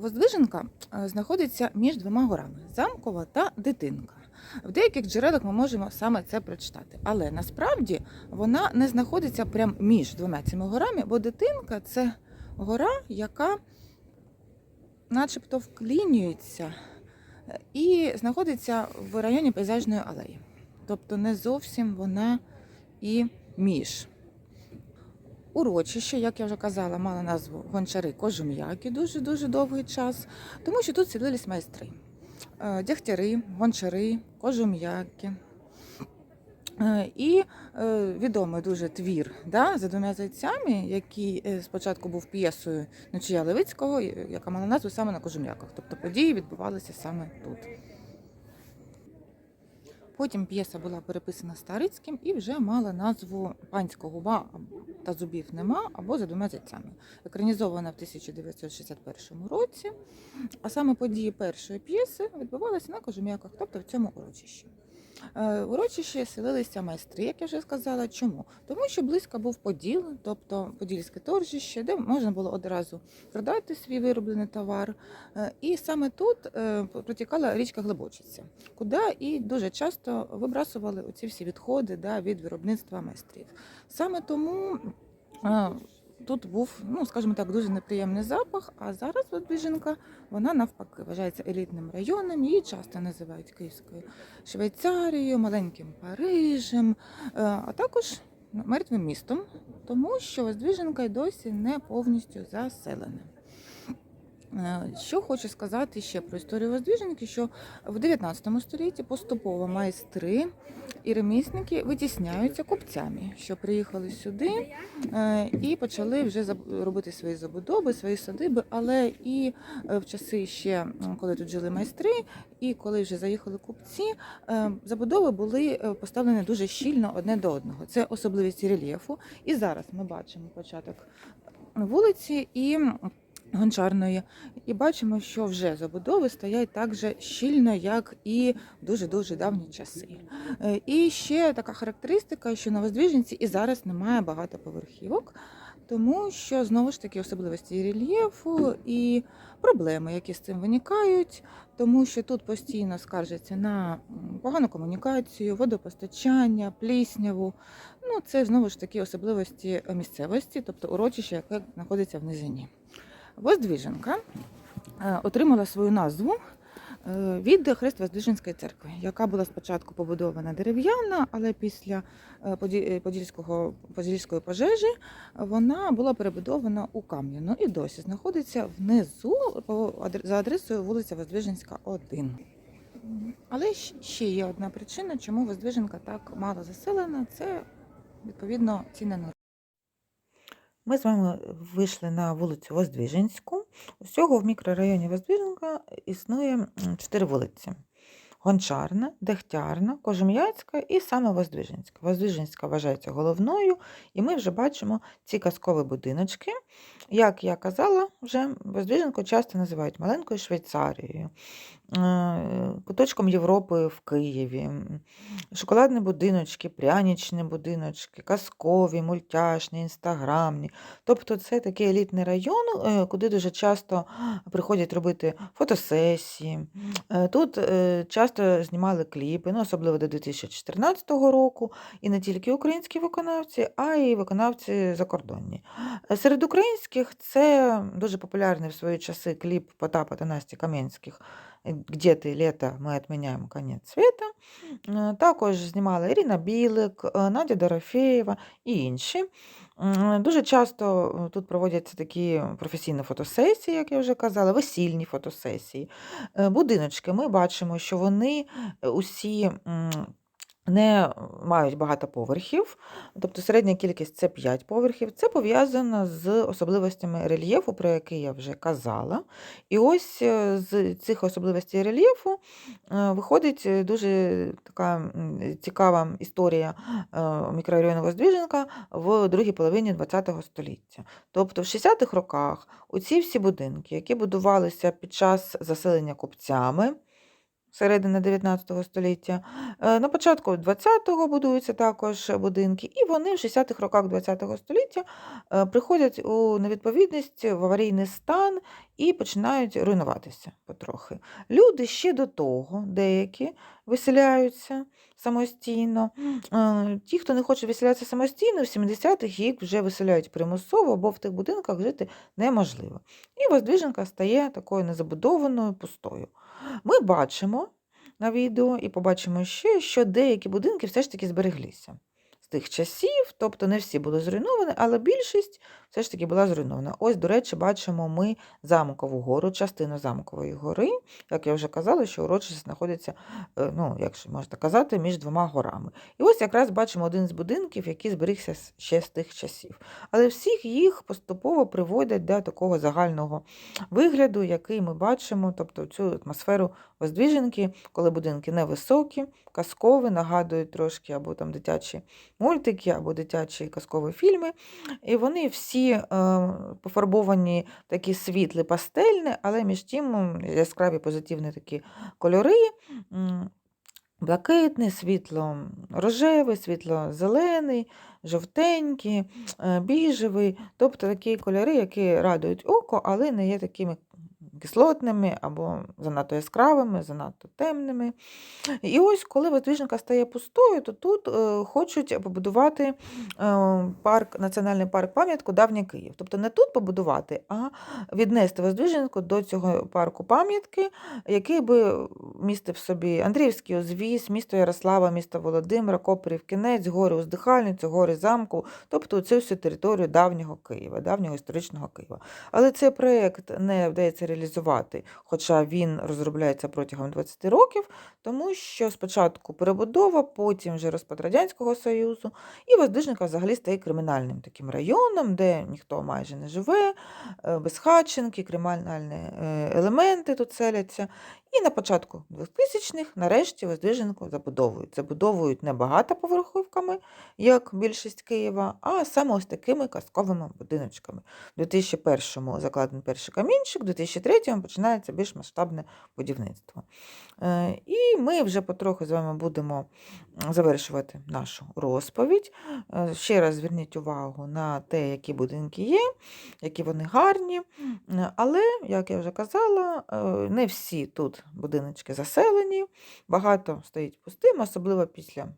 Воздвиженка е, знаходиться між двома горами Замкова та Дитинка. В деяких джерелах ми можемо саме це прочитати. Але насправді вона не знаходиться прямо між двома цими горами, бо дитинка це гора, яка начебто вклінюється е, і знаходиться в районі пейзажної алеї. Тобто не зовсім вона і між. Урочище, як я вже казала, мало назву гончари кожум'яки дуже-дуже довгий час, тому що тут селились майстри. Е, Дягтяри, гончари, кожум'яки. Е, І е, відомий дуже твір да, за двома зайцями, який спочатку був п'єсою Нечия Левицького, яка мала назву саме на кожум'яках. Тобто події відбувалися саме тут. Потім п'єса була переписана Старицьким і вже мала назву Панська губа та зубів нема або за двома зайцями. Екранізована в 1961 році. А саме події першої п'єси відбувалися на Кожум'яках, тобто в цьому урочищі. Е, В урочищі селилися майстри, як я вже сказала. Чому? Тому що близько був Поділ, тобто Подільське торжище, де можна було одразу продати свій вироблений товар. Е, І саме тут е, протікала річка Глибочиця, куди і дуже часто вибрасували оці всі відходи да, від виробництва майстрів. Саме тому тут був, ну скажімо так, дуже неприємний запах. А зараз Воздвиженка, вона навпаки вважається елітним районом. Її часто називають Київською Швейцарією, маленьким Парижем, е, а також мертвим містом, тому що Воздвиженка й досі не повністю заселена. Е, Що хочу сказати ще про історію Воздвиженки, що в 19 столітті поступово майстри і ремісники витісняються купцями, що приїхали сюди е, і почали вже робити свої забудови, свої садиби. Але і е, в часи ще, коли тут жили майстри, і коли вже заїхали купці, забудови були поставлені дуже щільно одне до одного. Це особливість рельєфу. І зараз ми бачимо початок вулиці і гончарної, і бачимо, що вже забудови стоять так же щільно, як і дуже-дуже давні часи. Е, І ще така характеристика, що на Воздвиженці і зараз немає багатоповерхівок, тому що знову ж таки особливості рельєфу і проблеми, які з цим виникають, тому що тут постійно скаржаться на погану комунікацію, водопостачання, плісняву. Ну, це знову ж таки особливості місцевості, тобто урочище, яке знаходиться в низині. Воздвиженка е, отримала свою назву е, від Хрест-Воздвиженської церкви, яка була спочатку побудована дерев'яна, але після е, Подільського, Подільської пожежі вона була перебудована у кам'яну і досі знаходиться внизу за адресою вулиця Воздвиженська, 1. Але ще є одна причина, чому Воздвиженка так мало заселена, це відповідно ціни на Ми з вами вийшли на вулицю Воздвиженську. Усього в мікрорайоні Воздвиженка існує чотири вулиці: Гончарна, Дегтярна, Кожем'яцька і саме Воздвиженська. Воздвиженська вважається головною, і ми вже бачимо ці казкові будиночки. Як я казала, вже Воздвиженку часто називають маленькою Швейцарією, куточком Європи в Києві, шоколадні будиночки, прянічні будиночки, казкові, мультяшні, інстаграмні. Тобто це такий елітний район, е, куди дуже часто приходять робити фотосесії. Е, Тут е, часто знімали кліпи, ну, особливо до 2014 року, і не тільки українські виконавці, а й виконавці закордонні. Е, Серед українських це дуже популярний в свої часи кліп Потапа та Насті Кам'янських «Где ти літо, ми відміняємо конець світа. Е, Також знімала Ірина Білик, е, Надя Дорофеєва і інші. Дуже часто тут проводяться такі професійні фотосесії, як я вже казала, весільні фотосесії. Будиночки ми бачимо, що вони усі не мають багато поверхів, тобто середня кількість це 5 поверхів. Це пов'язано з особливостями рельєфу, про який я вже казала. І ось е, з цих особливостей рельєфу е, виходить е, дуже така цікава історія мікрорайону Воздвиженка в другій половині ХХ століття. Тобто в 60-х роках оці всі будинки, які будувалися під час заселення купцями, середини 19 століття. Е, На початку 20-го будуються також будинки, і вони в 60-х роках 20 століття е, приходять у невідповідність в аварійний стан і починають руйнуватися потрохи. Люди ще до того, деякі виселяються самостійно. Е, Ті, хто не хоче виселятися самостійно, в 70-х їх вже виселяють примусово, бо в тих будинках жити неможливо. І Воздвиженка стає такою незабудованою, пустою. Ми бачимо на відео і побачимо ще, що деякі будинки все ж таки збереглися з тих часів, тобто не всі були зруйновані, але більшість все ж таки була зруйнована. Ось, до речі, бачимо ми замкову гору, частину замкової гори. Як я вже казала, що урочище знаходиться, е, ну, як можна казати, між двома горами. І ось якраз бачимо один з будинків, який зберігся ще з тих часів. Але всіх їх поступово приводять до такого загального вигляду, який ми бачимо, тобто цю атмосферу Воздвіженки, коли будинки невисокі, казкові, нагадують трошки або там дитячі мультики, або дитячі казкові фільми. І вони всі е, пофарбовані такі світлі пастельні, але між тим яскраві позитивні такі кольори. м, Блакитний, світло-рожевий, світло-зелений, жовтенький, е, біжевий, тобто такі кольори, які радують око, але не є такими кислотними або занадто яскравими, занадто темними. І ось, коли Воздвиженка стає пустою, то тут е, хочуть побудувати е, парк, національний парк пам'ятку Давній Київ. Тобто не тут побудувати, а віднести Воздвиженку до цього парку пам'ятки, який би містив собі Андріївський узвіз, місто Ярослава, місто Володимира, Копрів, Кінець, гори Уздихальницю, гори замку, тобто цю всю територію давнього Києва, давнього історичного Києва. Але цей проєкт не вдається реалізувати, хоча він розробляється протягом 20 років, тому що спочатку перебудова, потім вже розпад Радянського Союзу, і Воздвиженка взагалі стає кримінальним таким районом, де ніхто майже не живе, е, безхатченки, кримінальні е, елементи тут селяться. І на початку 2000-х нарешті Воздвиженку забудовують. Забудовують не багатоповерхівками, як більшість Києва, а саме ось такими казковими будиночками. У 2001-му закладений перший камінчик, у 2003-му починається більш масштабне будівництво. Е, І ми вже потроху з вами будемо завершувати нашу розповідь. Е, Ще раз зверніть увагу на те, які будинки є, які вони гарні. Е, Але, як я вже казала, не всі тут будиночки заселені, багато стоїть пустим, особливо після